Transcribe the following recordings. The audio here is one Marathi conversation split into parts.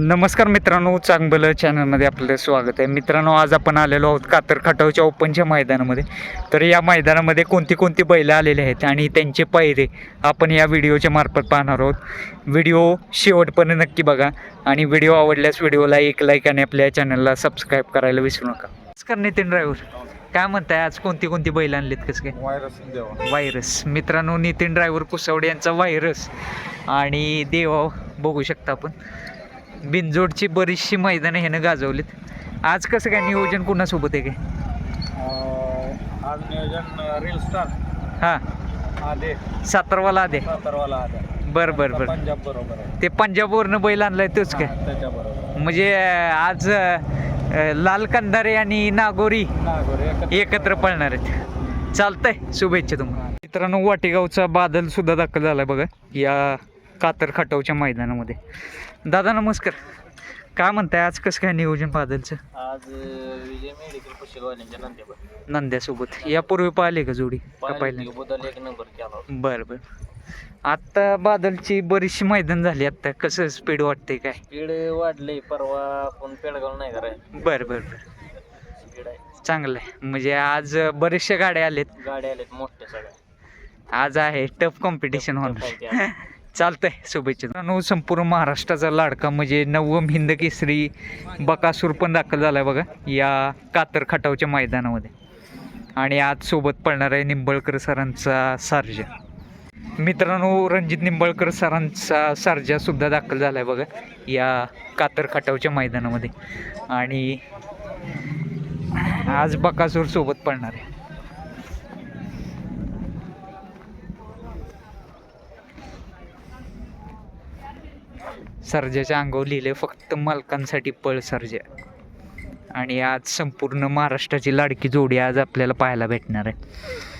नमस्कार मित्रांनो चांगलं चॅनलमध्ये आपलं स्वागत आहे. मित्रांनो आज आपण आलेलो आहोत कातर खटावच्या ओपनच्या मैदानामध्ये. तर या मैदानामध्ये कोणती कोणती बैलं आलेले आहेत आणि त्यांचे पैरे आपण या व्हिडिओच्या मार्फत पाहणार आहोत. व्हिडिओ शेवटपर्यंत नक्की बघा आणि व्हिडिओ आवडल्यास व्हिडिओला एक लाईक आणि आपल्या चॅनलला सबस्क्राईब करायला विसरू नका. नमस्कार नितीन ड्रायव्हर काय म्हणताय आज कोणती कोणती बैलं आणलीत कसं काय? व्हायरस व्हायरस मित्रांनो नितीन ड्रायव्हर कुसवडे यांचा व्हायरस आणि देवा बघू शकता आपण. बिनजोडची बरीचशी मैदानं ह्यानं गाजवलीत. आज कसं काय नियोजन कुणासोबत आहे काय? आज नियोजन रील स्टार हां. आले सातारवाला आदे. सातारवाला आले बरं बरं बरं. पंजाब बरोबर आहे. ते पंजाबवरनं बैल आणलाय तोच काय? त्याच्या बरोबर. म्हणजे अं, आज अं, लाल कंदारे आणि नागोरी नागोर एकत्र पळणार आहेत. चालतंय. शुभेच्छा तुम्हाला. मित्रांनो वाटेगावचा बादल सुद्धा दाखल झालाय बघा. या कातर खटावच्या मैदानामध्ये. दादा नमस्कार. काय म्हणताय? आज कसं काय नियोजन बादलचं आज विजय मेडिकल नंद्यासोबत. यापूर्वी पाहिले का जोडी? का पाहिलं. बदल एक नंबर केला बरं बरं. आत्ता बादलची बरीचशी मैदान झाली. आत्ता कसं स्पीड वाटते काय? स्पीड वाढले परवा आपण पेडगाव नाही कराय बरं बरं बरं. चांगलं आहे. म्हणजे आज बरेचशा गाड्या आलेत. गाड्या आल्यात मोठ्या सगळ्या. आज आहे टफ कॉम्पिटिशन होणार. चालतंय शुभेच्छा. संपूर्ण महाराष्ट्राचा लाडका म्हणजे नवम हिंद केसरी बकासूर पण दाखल झालाय बघा या कातर खटावच्या मैदानामध्ये. आणि आज सोबत पळणार आहे निंबळकर सरांचा सार्जा. मित्रांनो रणजित निंबळकर सरांचा सार्जा सुद्धा दाखल झालाय बघा या कातर खटावच्या मैदानामध्ये. आणि आज बकासूर सोबत पळणार आहे. सर्जाच्या अंगावर लिहिले फक्त मालकांसाठी पळ सर्जा. आणि आज संपूर्ण महाराष्ट्राची लाडकी जोडी आज आपल्याला पाहायला भेटणार आहे.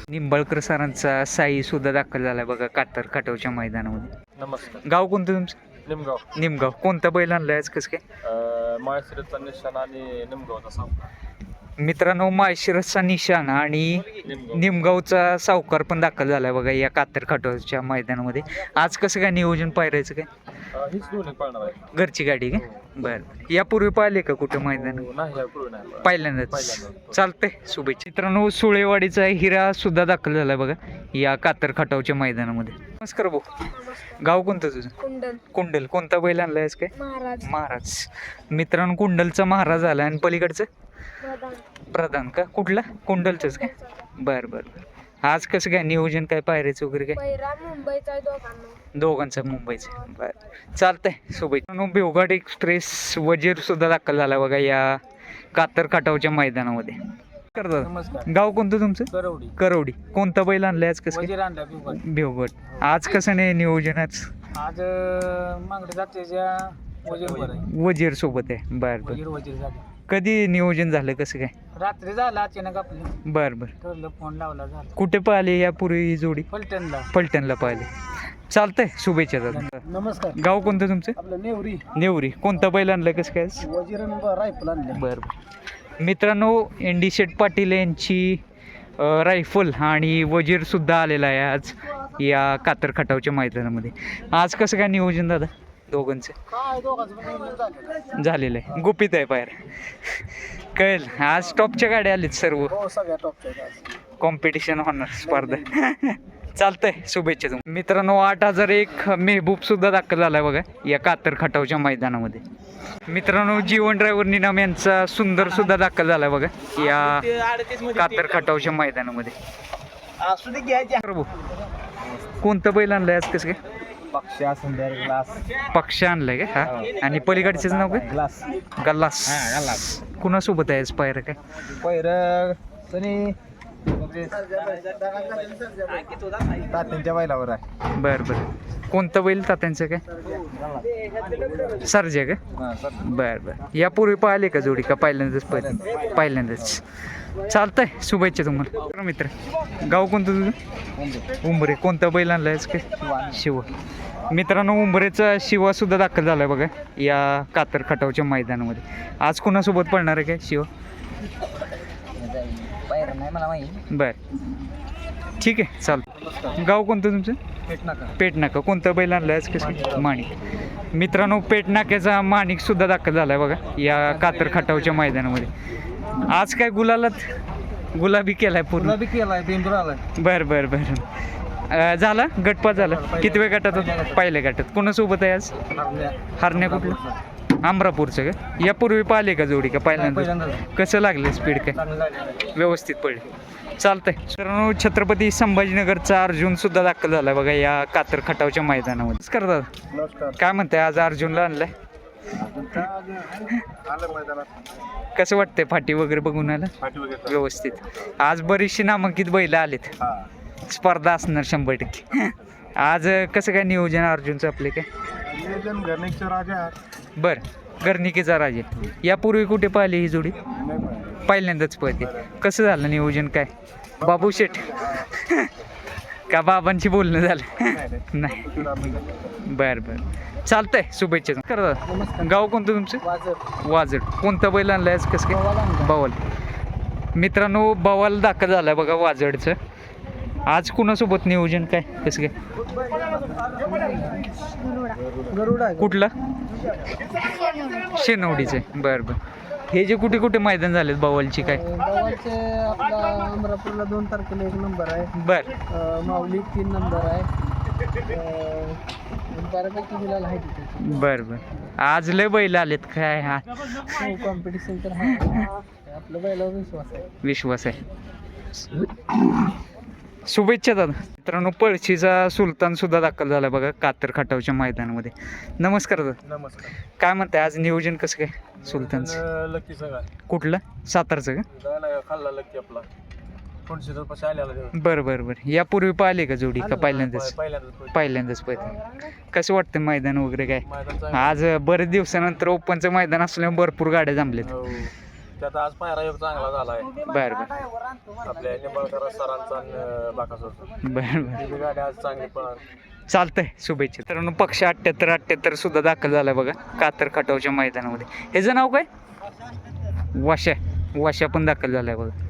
निंबाळकर सरांचा साई सुद्धा दाखल झालाय बघा कातर काटवच्या मैदानामध्ये. नमस्कार. गाव कोणतं तुमचं? निमगाव. निमगाव. कोणता बैल आणलाय आज? कसं काय? माळशिरसचा निशाण आणि निमगावचा सामना. मित्रांनो माळशिरसचा निशाण आणि निमगाव निमगावचा सावकार पण दाखल झालाय बघा या कातर खाटोच्या मैदानामध्ये. आज कसं काय नियोजन पाहिरायचं काय? अं, हीच दोन्ही पाळणार आहे. घरची गाडी काय बरं यापूर्वी पाहिले का कुठं मैदान? हो, पहिल्यांदाच. पहिल्यांदाच. चालतंय शुभेच्छा. मित्रांनो सुळेवाडीचा हिरा सुद्धा दाखल झालाय बघा या कातर खटावच्या मैदानामध्ये. नमस्कार भाऊ. गाव कोणतं तुझं? कुंडल. कुंडल. कोणता बैल आणलायस काय? महाराज. महाराज. मित्रांनो कुंडलचा महाराज आला आणि पलीकडचं? प्रधान का? कुठला? कुंडलचंच काय बरं बरं बरं. आज कसं काय नियोजन काय पायऱ्याचं वगैरे काय? मुंबईचा आहे दोघांना. दोघांचं मुंबईचं. बरं. चालतंय शुभेच्छा बेवघाट एक्सप्रेस वजीर सुद्धा दाखल झाला बघा या कातर काटावच्या मैदानामध्ये. करतात नमस्कार. गाव कोणतं तुमचं? करवडी. करवडी. कोणता बैल आणलाय आज कसं काय? वजीर आणला पिंपळ बेवघाट. आज कसं नाही नियोजनाच आज? मागडे जातीच्या वजीरवर आहे. वजीर सोबत आहे. बरं बरं. वजीर कधी नियोजन झालं कसं काय? रात्री झाला अचानक आपली. बरं बरं. ठरलं फोन लावला झाला. कुठे पाहिले यापूर्वी ही जोडी? फलटणला. फलटणला पाहिले. चालतंय शुभेच्छा दादा. नमस्कार. गाव कोणतं तुमचं? आपलं नेवरी. नेवरी. कोणता बैल आणलाय कसं काय? रायफल आणले. बरं बरं. मित्रांनो एन डी शेट पाटील यांची अ, रायफल आणि वजीरसुद्धा आलेला आहे आज या कातर खटावच्या मैदानामध्ये. आज कसं काय नियोजन दादा? दोघांचं. काय दोघांचं झालेलं. आहे गुपित आहे बाहेर. कळेल. आज टॉपच्या गाड्या आलीत सर्व. हो सगळ्या टॉपच्या कॉम्पिटिशन होणार स्पर्धा. चालतंय शुभेच्छा तुम्हाला. मित्रांनो आठ हजार एक मेहबूब सुद्धा दाखल झालाय बघा. या कातर खटावच्या मैदानामध्ये. मित्रांनो जीवन ड्रायव्हर निनाम यांचा सुंदर सुद्धा दाखल झालाय बघा. या कातर खटावच्या मैदानामध्ये. असू दे घ्यायच्या. प्रभू कोणतं बैल आणलंय आज कसं काय? ग्लास. पक्ष आणलाय का? हा. आणि पलीकडचेच नाव काय? ग्लास. गल्लास. हा, गल्लास. कुणासोबत आहे पायऱ्या काय? पैर सनी. तात्यांच्या बैलावर आहे. बर बर. कोणतं बैल तात्यांचं काय? सरजे का? हा, सर. बर बर. यापूर्वी पाहिले का जोडी? का पहिल्यांदाच पाहिलं? पहिल्यांदाच. चालतंय. शुभेच्छा तुम्हाला. बरं मित्र गाव कोणतं तुझं? उंबरे. कोणता बैल आणलायस काय? शिव. मित्रांनो उंबरेचा शिवा सुद्धा दाखल झालाय बघा या कातर खटावच्या मैदानामध्ये. आज कुणासोबत पळणार आहे काय शिव? बर. ठीक आहे चालतं गाव कोणतं तुमचं? पेट नाका कोणतं बैल आणलं आज? कसं? माणिक. मित्रांनो पेट नाक्याचा माणिक सुद्धा दाखल झालाय बघा या कातर खटावच्या मैदानामध्ये. आज काय गुलालात? गुलाबी केलाय पूर्ण. बी केलाय बेंदूर आलाय. बर बर बर. अं, झाला? गटपात झाला. किती वेळ गटात होतं? पहिल्या गटात. कोणासोबत आहे आज? हरण्या. कुठलं अमरापूरचं का? यापूर्वी पाहिले का जोडी का पहिल्यांदा कसं लागलं स्पीड काय? व्यवस्थित पडले. चालतंय. मित्रांनो छत्रपती संभाजीनगरचा अर्जुन सुद्धा दाखल झालाय बघा या कातर खटावच्या मैदानामध्ये. नमस्कार दादा. नमस्कार. काय म्हणताय आज अर्जुनला आणलाय? आलं मैदानात. कसं वाटतंय फाटी वगैरे बघून आलं? पाठी वगैरे व्यवस्थित. आज बरीचशी नामांकित बैल आलेत. हा. स्पर्धा असणार शंभर टक्के. आज कसं काय नियोजन अर्जुनचं आपले काय? नियोजन घरनेकचे राजा बर गर्निकेचा राजे यापूर्वी कुठे पाहिली ही जोडी? पहिल्यांदाच पळते कसं झालं नियोजन काय? बाबू शेठ? का बाबांशी बोलणं झालं? नाही. बर बर. चालतंय शुभेच्छा. करा. गाव कोणतं तुमचं? वाजड. कोणतं बैल आणलंय आज? कसं काय? बवाल. मित्रांनो बवाल दाखल झालाय बघा वाजडचं. आज कुणासोबत नियोजन काय? कसं काय? गरुडा कुठलं? शेनवडीचे. बर बर. हे जे कुठे कुठे मैदान झालेत बवालची काय? आपला अमरापूरला दोन तारखेला एक नंबर आहे. बर. माऊली तीन नंबर आहे. बर बर. आज लय बैल आलेत काय? हा. कॉम्पिटिशन तर आहे आपल्या बैलावर विश्वास आहे. विश्वास आहे. शुभेच्छा दादा. मित्रांनो पळशीचा सुलतान सुद्धा दाखल झाला बघा कातर खटावच्या मैदानामध्ये. नमस्कार दादा. नमस्कार. काय म्हणताय आज नियोजन कसं काय? सुलतानचं? लक्की सगळा कुठलं? सातारचं का? खाल्ला लक्की आपला. बरं बरं बरं. यापूर्वी पाहिले का जोडी? का पहिल्यांदाच? पहिल्यांदाच पहिल्यांदाच पाहिजे कसं वाटतं मैदान वगैरे काय? मैदान चांगलं. आज बरेच दिवसानंतर ओपनचं मैदान असल्यामुळे भरपूर गाड्या जमल्यात. हो. त्यात आज पायरा योग चांगला झालाय. बरं बरं. आपल्या निंबाळकर सरांचा आणि बाकासोरचा बरं बरं. ही गाडी आज चांगली पण चालतंय शुभेच्छा. तर पक्ष अठ्ठ्याहत्तर अठ्ठ्याहत्तर सुद्धा दाखल झालाय बघा कातर खटावच्या मैदानामध्ये. ह्याचं नाव काय? वाशा. वाशा पण दाखल झालाय बघा.